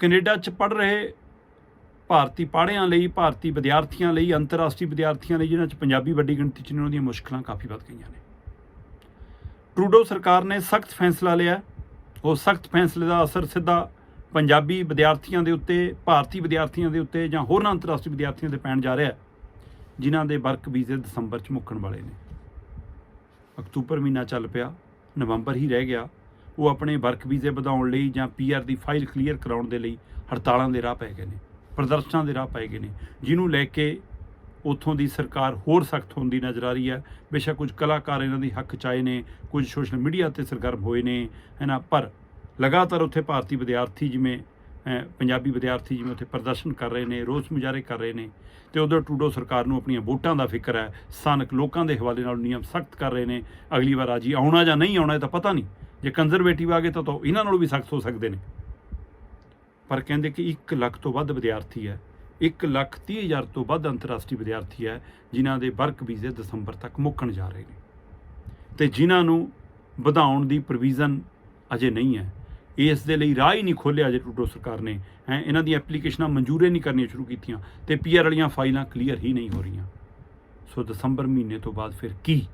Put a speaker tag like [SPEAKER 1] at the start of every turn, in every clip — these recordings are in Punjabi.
[SPEAKER 1] ਕੈਨੇਡਾ 'ਚ ਪੜ ਰਹੇ ਭਾਰਤੀ ਪਾੜਿਆਂ ਲਈ, ਭਾਰਤੀ ਵਿਦਿਆਰਥੀਆਂ ਲਈ, ਅੰਤਰਰਾਸ਼ਟਰੀ ਵਿਦਿਆਰਥੀਆਂ ਲਈ, ਜਿਨ੍ਹਾਂ 'ਚ ਪੰਜਾਬੀ ਵੱਡੀ ਗਿਣਤੀ 'ਚ ਨੇ, ਉਹਨਾਂ ਦੀਆਂ ਮੁਸ਼ਕਲਾਂ ਕਾਫੀ ਵੱਧ ਗਈਆਂ ਨੇ। ਟਰੂਡੋ ਸਰਕਾਰ ਨੇ ਸਖਤ ਫੈਸਲਾ ਲਿਆ ਉਹ ਸਖਤ ਫੈਸਲੇ ਦਾ ਅਸਰ ਸਿੱਧਾ ਪੰਜਾਬੀ ਵਿਦਿਆਰਥੀਆਂ ਦੇ ਉੱਤੇ, ਭਾਰਤੀ ਵਿਦਿਆਰਥੀਆਂ ਦੇ ਉੱਤੇ ਜਾਂ ਹੋਰਨਾਂ ਅੰਤਰਰਾਸ਼ਟਰੀ ਵਿਦਿਆਰਥੀਆਂ ਦੇ ਪੈਣ ਜਾ ਰਿਹਾ ਜਿਨ੍ਹਾਂ ਦੇ ਵਰਕ ਵੀਜ਼ੇ ਦਸੰਬਰ 'ਚ ਮੁੱਕਣ ਵਾਲੇ ਨੇ। ਅਕਤੂਬਰ ਮਹੀਨਾ ਚੱਲ ਪਿਆ, ਨਵੰਬਰ ਹੀ ਰਹਿ ਗਿਆ। ਉਹ ਆਪਣੇ ਵਰਕ ਵੀਜ਼ੇ ਵਧਾਉਣ ਲਈ ਜਾਂ ਪੀਆਰ ਦੀ ਫਾਈਲ ਕਲੀਅਰ ਕਰਾਉਣ ਦੇ ਲਈ ਹੜਤਾਲਾਂ ਦੇ ਰਾਹ ਪੈ ਗਏ ਨੇ, ਪ੍ਰਦਰਸ਼ਨਾਂ ਦੇ ਰਾਹ ਪੈ ਗਏ ਨੇ। ਜਿਹਨੂੰ ਲੈ ਕੇ ਉਥੋਂ ਦੀ ਸਰਕਾਰ ਹੋਰ ਸਖਤ ਹੁੰਦੀ ਨਜ਼ਰ ਆ ਰਹੀ ਹੈ। ਬੇਸ਼ੱਕ ਕੁਝ ਕਲਾਕਾਰ ਇਹਨਾਂ ਦੇ ਹੱਕ ਚਾਏ ਨੇ, ਕੁਝ ਸੋਸ਼ਲ ਮੀਡੀਆ ਤੇ ਸਰਗਰਮ ਹੋਏ ਨੇ, ਹੈਨਾ? ਪਰ ਲਗਾਤਾਰ ਉੱਥੇ ਭਾਰਤੀ ਵਿਦਿਆਰਥੀ ਜਿਵੇਂ ਪੰਜਾਬੀ ਵਿਦਿਆਰਥੀ ਜਿਵੇਂ ਉੱਥੇ ਪ੍ਰਦਰਸ਼ਨ ਕਰ ਰਹੇ ਨੇ, ਰੋਸ ਮੁਜ਼ਾਹਰੇ ਕਰ ਰਹੇ ਨੇ, ਤੇ ਉਧਰ ਟੂਡੋ ਸਰਕਾਰ ਨੂੰ ਆਪਣੀਆਂ ਵੋਟਾਂ ਦਾ ਫਿਕਰ ਹੈ। ਸਥਾਨਕ ਲੋਕਾਂ ਦੇ ਹਵਾਲੇ ਨਾਲ ਨਿਯਮ ਸਖਤ ਕਰ ਰਹੇ ਨੇ। ਅਗਲੀ ਵਾਰ ਆਜੀ ਆਉਣਾ ਜਾਂ ਨਹੀਂ ਆਉਣਾ ਇਹ ਤਾਂ ਪਤਾ ਨਹੀਂ। ਜੇ ਕੰਜ਼ਰਵੇਟਿਵ ਆ ਗਏ ਤਾਂ ਤਾਂ ਇਹਨਾਂ ਨਾਲੋਂ ਵੀ ਸਖਤ ਹੋ ਸਕਦੇ ਨੇ। ਪਰ ਕਹਿੰਦੇ ਕਿ 1 ਲੱਖ ਤੋਂ ਵੱਧ ਵਿਦਿਆਰਥੀ ਹੈ 1 ਲੱਖ 30 ਹਜ਼ਾਰ ਤੋਂ ਵੱਧ ਅੰਤਰਰਾਸ਼ਟਰੀ ਵਿਦਿਆਰਥੀ ਹੈ, ਜਿਨ੍ਹਾਂ ਦੇ ਵਰਕ ਵੀਜ਼ੇ ਦਸੰਬਰ ਤੱਕ ਮੁੱਕਣ ਜਾ ਰਹੇ ਨੇ। ਤੇ ਜਿਨ੍ਹਾਂ ਨੂੰ ਵਧਾਉਣ ਦੀ ਪ੍ਰੋਵੀਜ਼ਨ ਅਜੇ ਨਹੀਂ ਹੈ, ਇਸ ਦੇ ਲਈ ਰਾਹ ਹੀ ਨਹੀਂ ਖੋਲ੍ਹਿਆ ਅਜੇ ਟੂਡੋ ਸਰਕਾਰ ਨੇ। ਹੈ, ਇਹਨਾਂ ਦੀਆਂ ਐਪਲੀਕੇਸ਼ਨਾਂ ਮਨਜ਼ੂਰੇ ਨਹੀਂ ਕਰਨੀਆਂ ਸ਼ੁਰੂ ਕੀਤੀਆਂ ਤੇ ਪੀਆਰ ਵਾਲੀਆਂ ਫਾਈਲਾਂ ਕਲੀਅਰ ਹੀ ਨਹੀਂ ਹੋ ਰਹੀਆਂ। ਸੋ ਦਸੰਬਰ ਮਹੀਨੇ ਤੋਂ ਬਾਅਦ ਫਿਰ ਕੀ?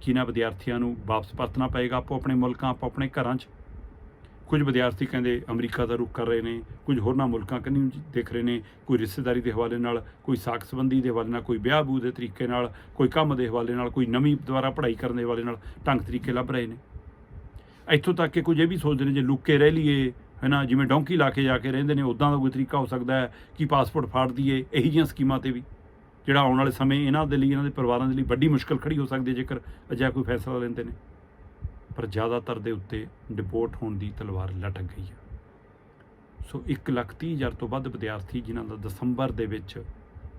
[SPEAKER 1] ਕਿਨਾਂ ਵਿਦਿਆਰਥੀਆਂ ਨੂੰ ਵਾਪਸ ਪਰਤਣਾ ਪਏਗਾ ਆਪੋ ਆਪਣੇ ਮੁਲਕਾਂ, ਆਪੋ ਆਪਣੇ ਘਰਾਂ 'ਚ। ਕੁਝ ਵਿਦਿਆਰਥੀ ਕਹਿੰਦੇ ਅਮਰੀਕਾ ਦਾ ਰੁਖ ਕਰ ਰਹੇ ਨੇ, ਕੁਝ ਹੋਰਨਾਂ ਮੁਲਕਾਂ ਕੰਨੀ ਦੇਖ ਰਹੇ ਨੇ, ਕੋਈ ਰਿਸ਼ਤੇਦਾਰੀ ਦੇ ਹਵਾਲੇ ਨਾਲ, ਕੋਈ ਸਾਕ ਸੰਬੰਧੀ ਦੇ ਹਵਾਲੇ ਨਾਲ, ਕੋਈ ਵਿਆਹ ਬੂ ਦੇ ਤਰੀਕੇ ਨਾਲ, ਕੋਈ ਕੰਮ ਦੇ ਹਵਾਲੇ ਨਾਲ, ਕੋਈ ਨਵੀਂ ਦੁਆਰਾ ਪੜ੍ਹਾਈ ਕਰਨ ਦੇ ਹਵਾਲੇ ਨਾਲ ਢੰਗ ਤਰੀਕੇ ਲੱਭ ਰਹੇ ਨੇ। ਇੱਥੋਂ ਤੱਕ ਕਿ ਕੁਝ ਇਹ ਵੀ ਸੋਚਦੇ ਨੇ ਜੇ ਲੁੱਕੇ ਰਹਿ ਲਈਏ, ਹੈਨਾ, ਜਿਵੇਂ ਡੌਂਕੀ ਲਾ ਕੇ ਜਾ ਕੇ ਰਹਿੰਦੇ ਨੇ ਉਦਾਂ ਦਾ ਕੋਈ ਤਰੀਕਾ ਹੋ ਸਕਦਾ ਹੈ ਕਿ ਪਾਸਪੋਰਟ ਫਾੜ ਦਈਏ, ਇਹੀ ਜਿਹੀਆਂ ਸਕੀਮਾਂ ਤੇ ਵੀ। ਜਿਹੜਾ ਆਉਣ ਵਾਲੇ ਸਮੇਂ ਇਹਨਾਂ ਦੇ ਲਈ, ਇਹਨਾਂ ਦੇ ਪਰਿਵਾਰਾਂ ਦੇ ਲਈ ਵੱਡੀ ਮੁਸ਼ਕਲ ਖੜੀ ਹੋ ਸਕਦੀ ਹੈ ਜੇਕਰ ਅਜਿਹਾ ਕੋਈ ਫੈਸਲਾ ਲੈਂਦੇ ਨੇ। ਪਰ ਜ਼ਿਆਦਾਤਰ ਦੇ ਉੱਤੇ ਡਿਪੋਰਟ ਹੋਣ ਦੀ ਤਲਵਾਰ ਲਟਕ ਗਈ ਹੈ। ਸੋ 1 ਲੱਖ ਤੀਹ ਹਜ਼ਾਰ ਤੋਂ ਵੱਧ ਵਿਦਿਆਰਥੀ ਜਿਨ੍ਹਾਂ ਦਾ ਦਸੰਬਰ ਦੇ ਵਿੱਚ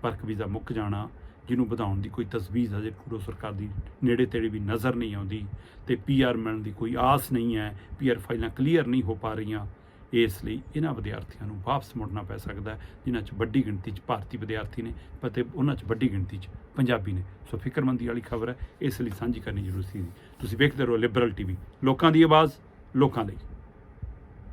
[SPEAKER 1] ਵਰਕ ਵੀਜ਼ਾ ਮੁੱਕ ਜਾਣਾ, ਜਿਹਨੂੰ ਵਧਾਉਣ ਦੀ ਕੋਈ ਤਜਵੀਜ਼ ਅਜੇ ਟਰੂਡੋ ਸਰਕਾਰ ਦੀ ਨੇੜੇ ਤੇੜੇ ਵੀ ਨਜ਼ਰ ਨਹੀਂ ਆਉਂਦੀ ਤੇ ਪੀਆਰ ਮਿਲਣ ਦੀ ਕੋਈ ਆਸ ਨਹੀਂ ਹੈ ਪੀਆਰ ਫਾਈਲਾਂ ਕਲੀਅਰ ਨਹੀਂ ਹੋ ਪਾ ਰਹੀਆਂ ਇਸ ਲਈ ਇਹਨਾਂ ਵਿਦਿਆਰਥੀਆਂ ਨੂੰ ਵਾਪਸ ਮੁੜਨਾ ਪੈ ਸਕਦਾ ਹੈ, ਜਿਨ੍ਹਾਂ 'ਚ ਵੱਡੀ ਗਿਣਤੀ 'ਚ ਭਾਰਤੀ ਵਿਦਿਆਰਥੀ ਨੇ ਅਤੇ ਉਹਨਾਂ 'ਚ ਵੱਡੀ ਗਿਣਤੀ 'ਚ ਪੰਜਾਬੀ ਨੇ। ਸੋ ਫਿਕਰਮੰਦੀ ਵਾਲੀ ਖਬਰ ਹੈ, ਇਸ ਲਈ ਸਾਂਝੀ ਕਰਨੀ ਜ਼ਰੂਰੀ ਸੀ। ਤੁਸੀਂ ਵੇਖਦੇ ਰਹੋ ਲਿਬਰਲ ਟੀਵੀ ਲੋਕਾਂ ਦੀ ਆਵਾਜ਼, ਲੋਕਾਂ ਲਈ।